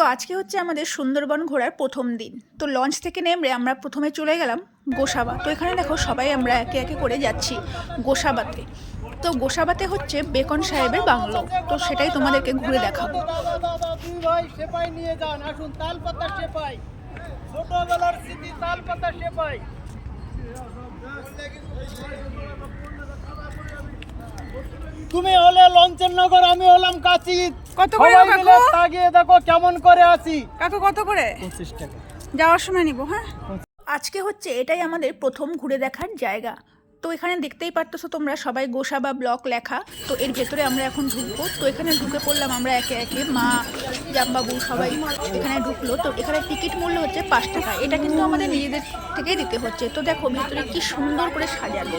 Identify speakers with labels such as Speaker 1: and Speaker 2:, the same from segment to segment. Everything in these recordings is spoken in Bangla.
Speaker 1: তো আজকে হচ্ছে আমাদের সুন্দরবন ঘোরার প্রথম দিন। তো লঞ্চ থেকে নেমে আমরা প্রথমে চলে গেলাম গোসাবা। তো এখানে দেখো সবাই আমরা একে একে করে যাচ্ছি গোসাবাতে। তো গোসাবাতে হচ্ছে বেকন সাহেবের বাংলো। তো সেটাই তোমাদেরকে ঘুরে দেখাবো।
Speaker 2: ছোটবেলার তুমি হলে লঞ্চের নগর আমি হলাম কাচি
Speaker 1: কত করে কাকু?
Speaker 2: তাগিয়ে দেখো কেমন করে আছি।
Speaker 1: কাকু কত করে?
Speaker 2: পঁচিশ টাকা।
Speaker 1: যাওয়ার সময় নিব হ্যাঁ? আজকে হচ্ছে এটাই আমাদের প্রথম ঘুরে দেখার জায়গা। তো এখানে দেখতেই পারতেছো তোমরা সবাই গোসা বা ব্লক লেখা। তো এর ভেতরে আমরা এখন ঢুকবো। তো এখানে ঢুকে পড়লাম আমরা একে একে মা জামবাবু সবাই এখানে ঢুকলো। তো এখানে টিকিট মূল্য হচ্ছে পাঁচ টাকা। এটা কিন্তু আমাদের নিজেদের থেকেই দিতে হচ্ছে। তো দেখো ভেতরে কি সুন্দর করে সাজানো।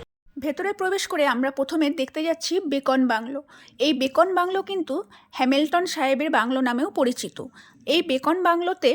Speaker 1: ভেতরে প্রবেশ করে আমরা প্রথমে দেখতে যাচ্ছি বেকন বাংলো। এই বেকন বাংলো কিন্তু হ্যামিল্টন সাহেবের বাংলো নামেও পরিচিত। এই বেকন বাংলোতে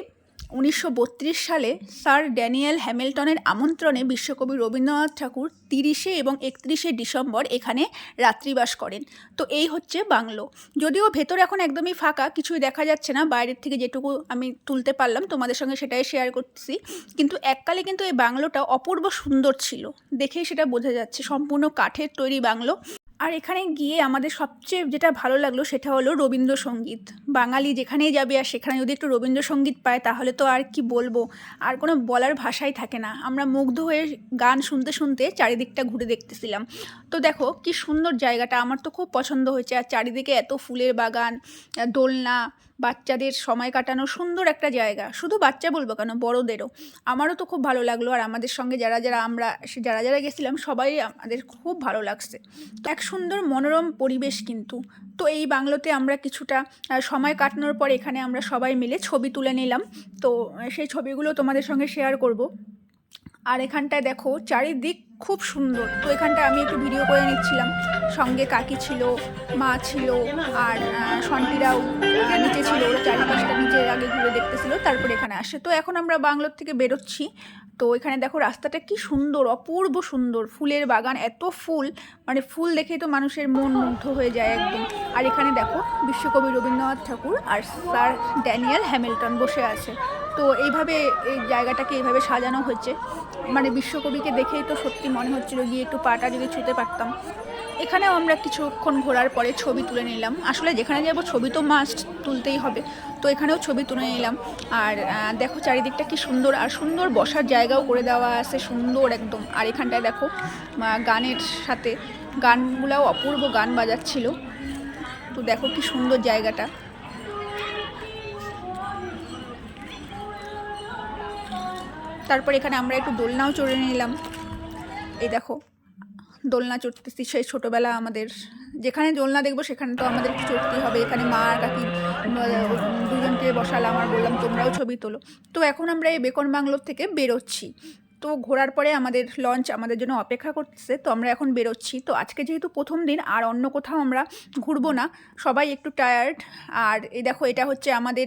Speaker 1: উনিশশো বত্রিশ সালে স্যার ড্যানিয়েল হ্যামিল্টনের আমন্ত্রণে বিশ্বকবি রবীন্দ্রনাথ ঠাকুর তিরিশে এবং একত্রিশে ডিসেম্বর এখানে রাত্রিবাস করেন। তো এই হচ্ছে বাংলো। যদিও ভেতর এখন একদমই ফাঁকা, কিছুই দেখা যাচ্ছে না, বাইরের থেকে যেটুকু আমি তুলতে পারলাম, তোমাদের সঙ্গে সেটাই শেয়ার করছি। কিন্তু এককালে কিন্তু এই বাংলোটা অপূর্ব সুন্দর ছিল। দেখেই সেটা বোঝা যাচ্ছে, সম্পূর্ণ কাঠের তৈরি বাংলো। আর এখানে গিয়ে আমাদের সবচেয়ে যেটা ভালো লাগল সেটা হলো রবীন্দ্রসঙ্গীত। বাঙালি যেখানেই যাবে আর সেখানে যদি একটু রবীন্দ্রসঙ্গীত পায় তাহলে তো আর কি বলব? আর কোনো বলার ভাষাই থাকে না। আমরা মুগ্ধ হয়ে গান শুনতে শুনতে চারিদিকটা ঘুরে দেখতেছিলাম। তো দেখো কি সুন্দর জায়গাটা। আমার তো খুব পছন্দ হয়েছে। আর চারিদিকে এত ফুলের বাগান দোলনা বাচ্চাদের সময় কাটানো সুন্দর একটা জায়গা। শুধু বাচ্চা বলব কেন, বড়দেরও। আমারও তো খুব ভালো লাগল আর আমাদের সঙ্গে যারা যারা আমরা যারা যারা গেছিলাম, সবাই আমাদের খুব ভালো লাগছে। তো এক সুন্দর মনোরম পরিবেশ কিন্তু। তো এই বাংলোতে আমরা কিছুটা সময় কাটানোর পর এখানে আমরা সবাই মিলে ছবি তুলে নিলাম। তো, সেই ছবিগুলো তোমাদের সঙ্গে শেয়ার করব। আর এখানটায় দেখো চারিদিক খুব সুন্দর। তো এখানটায় আমি একটু ভিডিও করে নিচ্ছিলাম। সঙ্গে কাকি ছিল, মা ছিল আর সন্টিরাও নিচে ছিল। ওরা চারিপাশটা নিচে আগে ঘুরে দেখতেছিল, তারপরে এখানে আসে। তো এখন আমরা বাংলোর থেকে বেরোচ্ছি। তো এখানে দেখো রাস্তাটা কি সুন্দর, অপূর্ব সুন্দর। ফুলের বাগান, এত ফুল। মানে ফুল দেখেই তো মানুষের মন মুগ্ধ হয়ে যায় একদম। আর এখানে দেখো বিশ্বকবি রবীন্দ্রনাথ ঠাকুর আর স্যার ড্যানিয়েল হ্যামিল্টন বসে আছে। তো এইভাবে এই জায়গাটাকে এইভাবে সাজানো হয়েছে মানে বিশ্বকবিকে দেখেই তো সত্যি মনে হচ্ছিল গিয়ে একটু পাটা যদি ছুতে পারতাম। এখানেও আমরা কিছুক্ষণ ঘোরার পরে ছবি তুলে নিলাম। আসলে যেখানে যাব ছবি তো মাস্ট তুলতেই হবে। তো এখানেও ছবি তুলে নিলাম। আর দেখো চারিদিকটা কি সুন্দর। আর সুন্দর বসার জায়গাও করে দেওয়া আছে। সুন্দর একদম। আর এখানটায় দেখো গানের সাথে গানগুলাও অপূর্ব গান বাজাচ্ছিল। তো দেখো কি সুন্দর জায়গাটা। তারপর এখানে আমরা একটু দোলনাও চড়ে নিলাম। এই দেখো, দোলনা চড়তেছি, সেই ছোটোবেলা আমাদের, যেখানে দোলনা দেখব সেখানে তো আমাদের একটু চড়তেই হবে। এখানে মা আর কাকি দুজনকে বসালাম আর বললাম তোমরাও ছবি তোলো। তো এখন আমরা এই বেকন বাংলোর থেকে বেরোচ্ছি। তো ঘোরার পরে আমাদের লঞ্চ আমাদের জন্য অপেক্ষা করতেছে, তো আমরা এখন বেরোচ্ছি। তো আজকে যেহেতু প্রথম দিন, আর অন্য কোথাও আমরা ঘুরবো না, সবাই একটু টায়ার্ড আর এই দেখো, এটা হচ্ছে আমাদের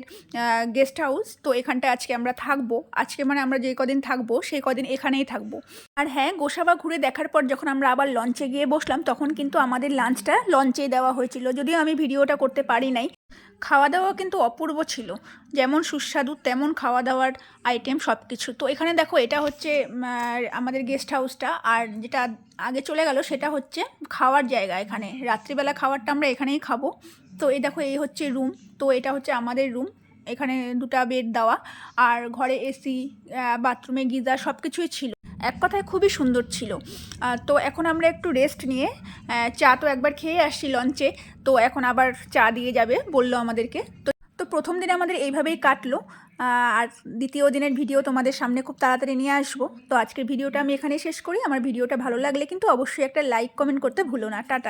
Speaker 1: গেস্ট হাউস তো এখানটা আজকে আমরা থাকব। আজকে মানে আমরা যে কদিন থাকব, সেই কদিন এখানেই থাকব। আর হ্যাঁ গোসাবা ঘুরে দেখার পর যখন আমরা আবার লঞ্চে গিয়ে বসলাম, তখন কিন্তু আমাদের লাঞ্চটা লঞ্চেই দেওয়া হয়েছিল। যদিও আমি ভিডিওটা করতে পারি নাই খাওয়া দাওয়া কিন্তু অপূর্ব ছিল। যেমন সুস্বাদু, তেমন খাওয়া দাওয়ার আইটেম সব কিছু তো এখানে দেখো, এটা হচ্ছে আমাদের গেস্ট হাউসটা আর যেটা আগে চলে গেল, সেটা হচ্ছে খাওয়ার জায়গা এখানে। রাত্রিবেলা খাবারটা আমরা এখানেই খাব। তো এই দেখো, এই হচ্ছে রুম তো এটা হচ্ছে আমাদের রুম এখানে দুটা বেড দেওয়া। আর ঘরে এসি বাথরুমে গিজার সব কিছুই ছিল। এক কথায় খুবই সুন্দর ছিল। তো এখন আমরা একটু রেস্ট নিয়ে চা তো একবার খেয়ে আসছি লঞ্চে তো এখন আবার চা দিয়ে যাবে, বলল আমাদেরকে। তো তো প্রথম দিন আমাদের এইভাবেই কাটলো। আর দ্বিতীয় দিনের ভিডিও তোমাদের সামনে খুব তাড়াতাড়ি নিয়ে আসব। তো আজকের ভিডিওটা আমি এখানেই শেষ করি। আমার ভিডিওটা ভালো লাগলে কিন্তু অবশ্যই একটা লাইক কমেন্ট করতে ভুলো না। টাটা।